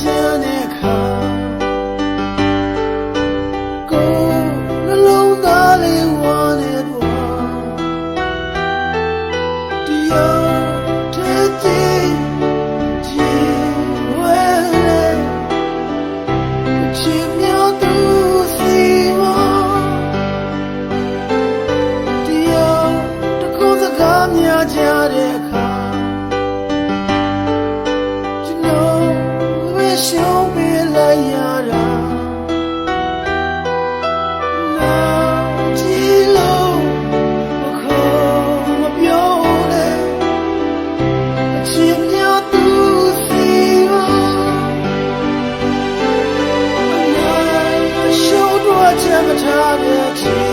ခြင်းနဲ့ခါကိုနှလုံးသားလေးဝါနေပေါ်တရားထဲကြည်ကြည်ဝဲလေချစ်မြတ်သူစီမတရားတခုစကားများကြတဲ့ 小别来 biết là nhà làng, chỉ lâu mà.